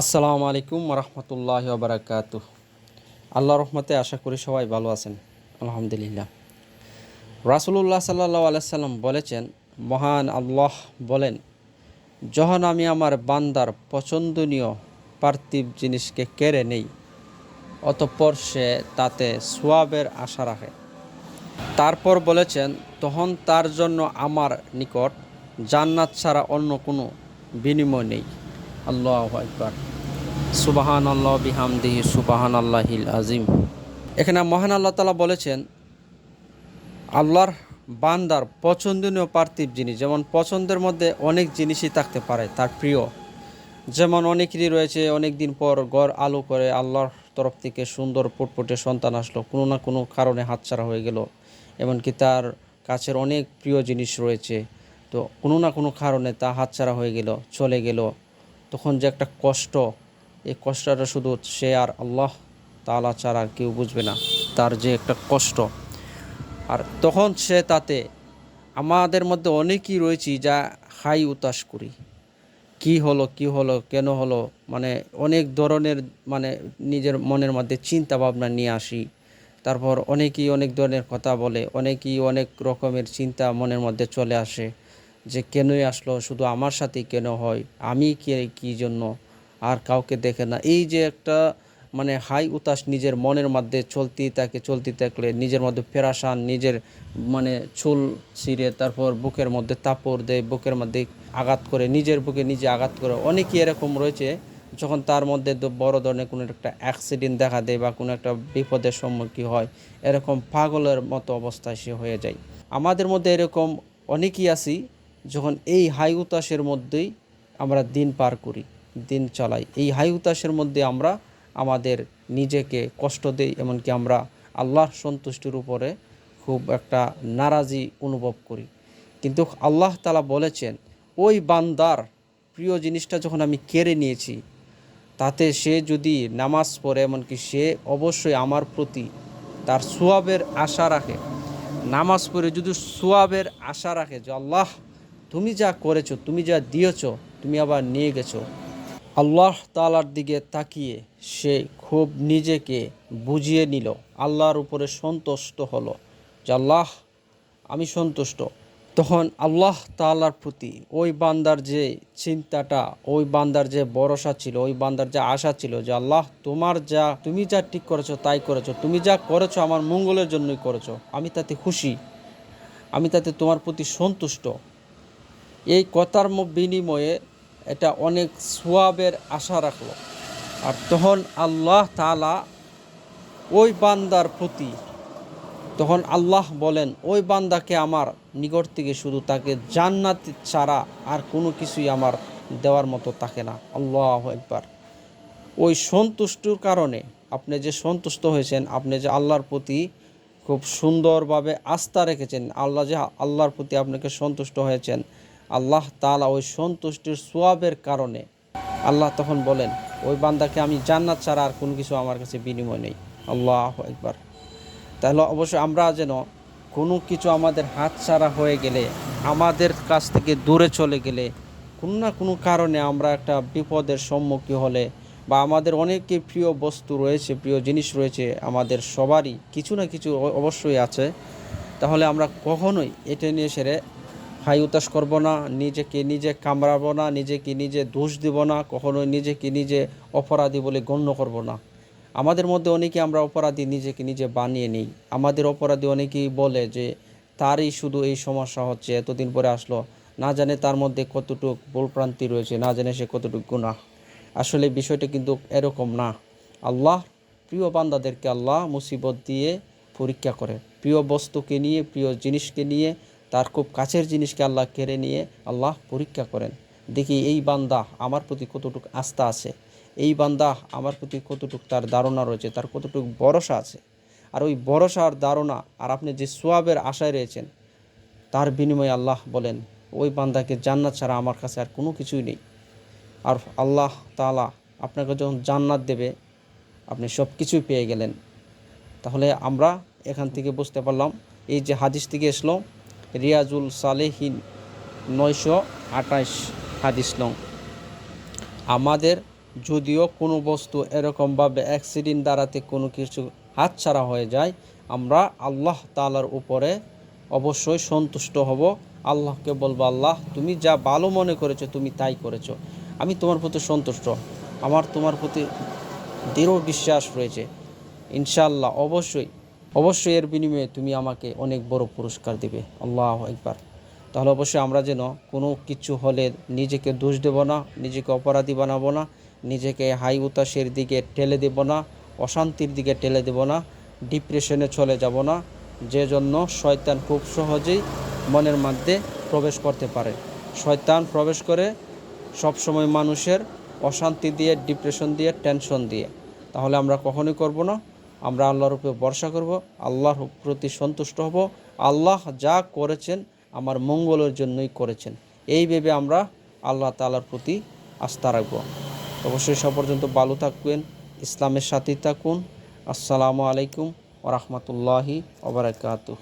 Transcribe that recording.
আসসালামু আলাইকুম রহমতুল্লাহ বারাকাত আল্লাহ রহমতে আশা করি সবাই ভালো আছেন, আলহামদুলিল্লাহ। রাসুলুল্লাহ সাল্লাহ আলাইসাল্লাম বলেছেন, মহান আল্লাহ বলেন, যখন আমি আমার বান্দার পছন্দনীয় পার্থিব জিনিসকে কেড়ে নেই, অতঃপর সে তাতে সোয়াবের আশা রাখে। তারপর বলেছেন, তখন তার জন্য আমার নিকট জান্নাত ছাড়া অন্য কোনো বিনিময় নেই। আল্লাহ একবার সুবাহান আল্লাহ বিহামদিহি সুবাহান আল্লাহিল আজিম এখানে মহান আল্লাহ তালা বলেছেন, আল্লাহর বান্দার পছন্দনীয় পার্থিব জিনিস যেমন পছন্দের মধ্যে অনেক জিনিসই থাকতে পারে, তার প্রিয়। যেমন অনেকেরই রয়েছে অনেক দিন পর গড় আলো করে আল্লাহর তরফ থেকে সুন্দর ফুটফুটে সন্তান আসলো, কোনো না কোনো কারণে হাতছাড়া হয়ে গেল। এমনকি তার কাছের অনেক প্রিয় জিনিস রয়েছে, তো কোনো না কোনো কারণে তা হাতছাড়া হয়ে গেল, চলে গেল। তখন যে একটা কষ্ট, এই কষ্টটা শুধু সে আর আল্লাহ তালা ছাড়া আর কেউ বুঝবে না, তার যে একটা কষ্ট। আর তখন সে তাতে, আমাদের মধ্যে অনেকই রয়েছি যা হাই উতাস করি। কি হলো কি হলো, কেন হলো মানে অনেক ধরনের মানে নিজের মনের মধ্যে চিন্তা ভাবনা নিয়ে আসি। তারপর অনেকেই অনেক ধরনের কথা বলে, অনেকেই অনেক রকমের চিন্তা মনের মধ্যে চলে আসে। যে কেনই আসলো, শুধু আমার সাথেই কেন হয়, আমি কে, কী জন্য? আর কাউকে দেখে না। এই যে একটা মানে হাই উতাস নিজের মনের মধ্যে চলতেই থাকে, চলতে থাকলে নিজের মধ্যে ফেরাসান নিজের মানে চুল ছিঁড়ে তারপর বুকের মধ্যে তাপড় দেয়, বুকের মধ্যে আঘাত করে, নিজের বুকে নিজে আঘাত করে। অনেকেই এরকম রয়েছে, যখন তার মধ্যে বড় ধরনের কোনো একটা অ্যাক্সিডেন্ট দেখা দেয় বা কোনো একটা বিপদের সম্মুখীন হয়, এরকম পাগলের মতো অবস্থায় সে হয়ে যায়। আমাদের মধ্যে এরকম অনেকেই আছি যখন এই হাই উতাসের মধ্যেই আমরা দিন পার করি, দিন চালাই। এই হাই উতাসের মধ্যে আমরা আমাদের নিজেকে কষ্ট দেই, এমনকি আমরা আল্লাহর সন্তুষ্টির উপরে খুব একটা নারাজি অনুভব করি। কিন্তু আল্লাহ তালা বলেছেন, ওই বান্দার প্রিয় জিনিসটা যখন আমি কেড়ে নিয়েছি, তাতে সে যদি নামাজ পড়ে, এমনকি সে অবশ্যই আমার প্রতি তার সোয়াবের আশা রাখে। নামাজ পড়ে যদি সোয়াবের আশা রাখে যে আল্লাহ তুমি যা করেছ, তুমি যা দিয়েছ, তুমি আবার নিয়ে গেছো। আল্লাহ তালার দিকে তাকিয়ে সে খুব নিজেকে বুঝিয়ে নিল, আল্লাহর উপরে সন্তুষ্ট হলো যে আল্লাহ, আমি সন্তুষ্ট। তখন আল্লাহ তালার প্রতি ওই বান্দার যে চিন্তাটা, ওই বান্দার যে ভরসা ছিল, ওই বান্দার যে আশা ছিল যে আল্লাহ, তোমার যা, তুমি যা ঠিক করেছ, তাই করেছ, তুমি যা করেছ, আমার মঙ্গলের জন্যই করেছ, আমি তাতে খুশি, আমি তাতে তোমার প্রতি সন্তুষ্ট। এই কথার বিনিময়ে এটা অনেক সোয়াবের আশা রাখল। আর তখন আল্লাহ তালা ওই বান্দার প্রতি তখন আল্লাহ বলেন, ওই বান্দাকে আমার নিকট থেকে শুধু তাকে জান্নাত ছাড়া আর কোনো কিছুই আমার দেওয়ার মতো থাকে না। আল্লাহ একবার ওই সন্তুষ্টর কারণে আপনি যে সন্তুষ্ট হয়েছেন, আপনি যে আল্লাহর প্রতি খুব সুন্দরভাবে আস্থা রেখেছেন, আল্লাহ যে আল্লাহর প্রতি আপনাকে সন্তুষ্ট হয়েছেন আল্লাহ তালা ওই সন্তুষ্টির সোয়াবের কারণে আল্লাহ তখন বলেন, ওই বান্দাকে আমি জান্নাত ছাড়া আর কোনো কিছু আমার কাছে বিনিময় নেই। আল্লাহ একবার তাহলে অবশ্যই আমরা যেন কোনো কিছু আমাদের হাত ছাড়া হয়ে গেলে, আমাদের কাছ থেকে দূরে চলে গেলে, কোনো না কোনো কারণে আমরা একটা বিপদের সম্মুখীন হলে বা আমাদের অনেকে প্রিয় বস্তু রয়েছে, প্রিয় জিনিস রয়েছে আমাদের সবারই কিছু না কিছু অবশ্যই আছে, তাহলে আমরা কখনোই এটা নিয়ে সেরে হাই উতাস করব না, নিজেকে নিজে কামড়াবো না, নিজেকে নিজে দোষ দিব না, কখনোই নিজেকে নিজে অপরাধী বলে গণ্য করব না। আমাদের মধ্যে অনেকে আমরা অপরাধী নিজেকে নিজে বানিয়ে নিই। আমাদের অপরাধী অনেকেই বলে যে, তারই শুধু এই সমস্যা হচ্ছে, এতদিন পরে আসলো। না জানে তার মধ্যে কতটুক ভুলপ্রান্তি রয়েছে, না জানে সে কতটুক গুণা আসলে বিষয়টা কিন্তু এরকম না। আল্লাহ প্রিয় বান্দাদেরকে আল্লাহ মুসিবত দিয়ে পরীক্ষা করে। প্রিয় বস্তুকে নিয়ে, প্রিয় জিনিসকে নিয়ে তার খুব কাছের জিনিসকে আল্লাহ কেড়ে নিয়ে আল্লাহ পরীক্ষা করেন। দেখি এই বান্দা আমার প্রতি কতটুকু আস্থা আছে, এই বান্দা আমার প্রতি কতটুকু তার ধারণা রয়েছে, তার কতটুকু ভরসা আছে। আর ওই ভরসা আর ধারণা আর আপনি যে সোয়াবের আশায় রয়েছেন, তার বিনিময়ে আল্লাহ বলেন, ওই বান্দাকে জান্নাত ছাড়া আমার কাছে আর কোনো কিছুই নেই। আর আল্লাহ তাআলা আপনাকে যখন জান্নাত দেবে, আপনি সব কিছুই পেয়ে গেলেন। তাহলে আমরা এখান থেকে বুঝতে পারলাম, এই যে হাদিস থেকে এসলো রিয়াজুল সালেহিন নয়শো আঠাশ হাদিস নং। আমাদের যদিও কোনো বস্তু এরকমভাবে অ্যাক্সিডেন্ট দ্বারাতে কোনো কিছু হাতছাড়া হয়ে যায়, আমরা আল্লাহ তালার উপরে অবশ্যই সন্তুষ্ট হব। আল্লাহকে বলব, আল্লাহ, তুমি যা ভালো মনে করেছ, তুমি তাই করেছ। আমি তোমার প্রতি সন্তুষ্ট। আমার তোমার প্রতি দৃঢ় বিশ্বাস রয়েছে। ইনশাল্লাহ অবশ্যই অবশ্যই এর বিনিময়ে তুমি আমাকে অনেক বড় পুরস্কার দিবে। আল্লাহ একবার তাহলে অবশ্যই আমরা যেন কোনো কিছু হলে নিজেকে দোষ দেব না, নিজেকে অপরাধী বানাবো না, নিজেকে হাই উতাসের দিকে ঠেলে দেব না, অশান্তির দিকে ঠেলে দেব না, ডিপ্রেশনে চলে যাব না, যে জন্য শয়তান খুব সহজেই মনের মধ্যে প্রবেশ করতে পারে। শয়তান প্রবেশ করে সবসময় মানুষের অশান্তি দিয়ে, ডিপ্রেশন দিয়ে, টেনশন দিয়ে। তাহলে আমরা কখনোই করব না। আমরা আল্লাহর উপরে ভরসা করব, আল্লাহর প্রতি সন্তুষ্ট হব। আল্লাহ যা করেছেন আমার মঙ্গলের জন্যই করেছেন। এই ভেবে আমরা আল্লাহ তালার প্রতি আস্থা রাখব। অবশ্যই সব পর্যন্ত ভালো থাকবেন, ইসলামের সাথে থাকুন। আসসালামু আলাইকুম ওরহমতুল্লাহি ওবরাকাতুহ